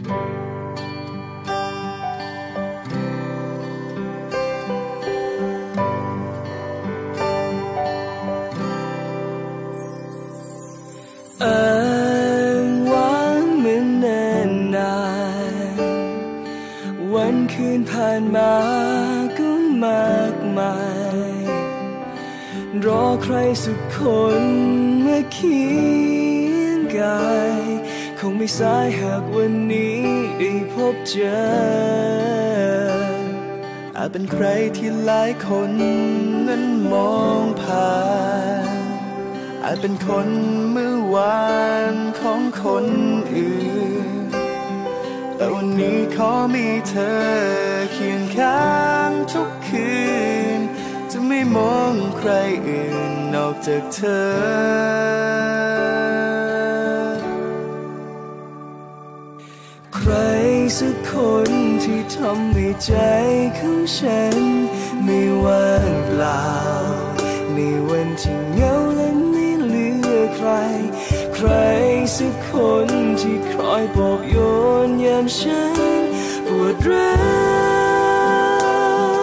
อ้างว้างเหมือนแน่นานวันคืนผ่านมาก็มากมาย รอใครสักคนมาเคียงกาย คงไม่สายหากวันนี้ได้พบเจอ อาจเป็นใครที่หลายคนนั้นมองผ่าน อาจเป็นคนเมื่อวานของคนอื่น แต่วันนี้ขอมีเธอเคียงข้างทุกคืน จะไม่มองใครอื่นนอกจากเธอ สักคนที่ทำให้ใจของฉัน ไม่ว่างเปล่า ในวันที่เหงาและไม่เหลือใคร ใครสักคนที่คอยปลอบโยนยามฉันปวดร้า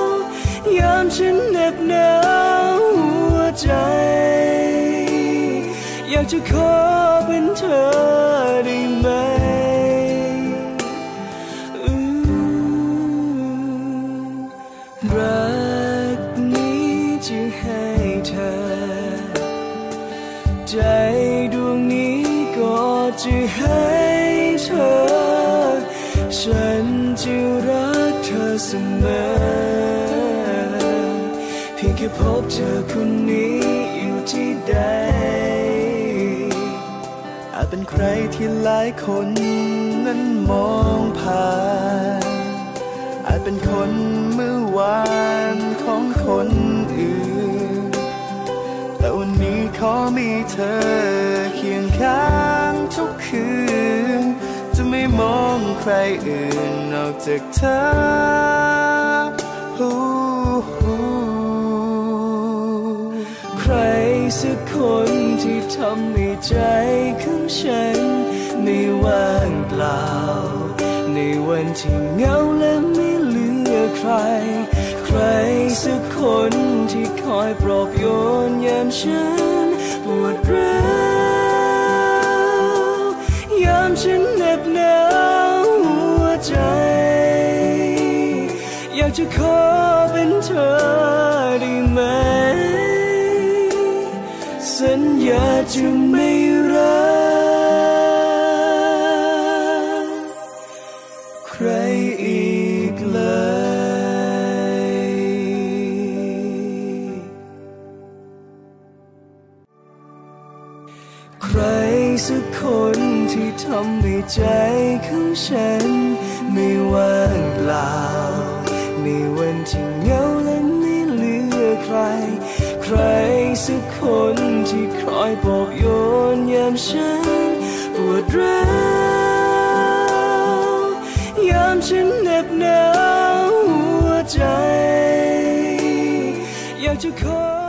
วยามฉันเหน็บหนาวหัวใจ อยากจะขอเป็นเธอได้ไหม ให้เธอ ใจดวงนี้ก็จะให้เธอ ฉันจะรักเธอเสมอ เพียงแค่พบเธอคนนี้อยู่ที่ใด อาจเป็นใครที่หลายคนนั้นมองผ่านอาจเป็นคนเมื่อวานของคน ขอมีเธอเคียงข้างทุกคืน จะไม่มองใครอื่นนอกจากเธอใครสักคนที่ทำให้ใจของฉันไม่ว่างเปล่า ในวันที่เหงาและไม่เหลือใคร ใครสักคนที่คอยปลอบโยนยามฉัน ปวดร้าวยามฉันเหน็บหนาวหัวใจ อยากจะขอเป็นเธอได้ไหม สัญญาจะไม่รักใครอีก ใครสักคนที่ทำให้ใจของฉัน ไม่ว่างเปล่า ในวันที่เหงาและไม่เหลือใคร ใครสักคนที่คอยปลอบโยนยามฉันปวดร้าวยามฉันเหน็บหนาวหัวใจ อยากจะขอ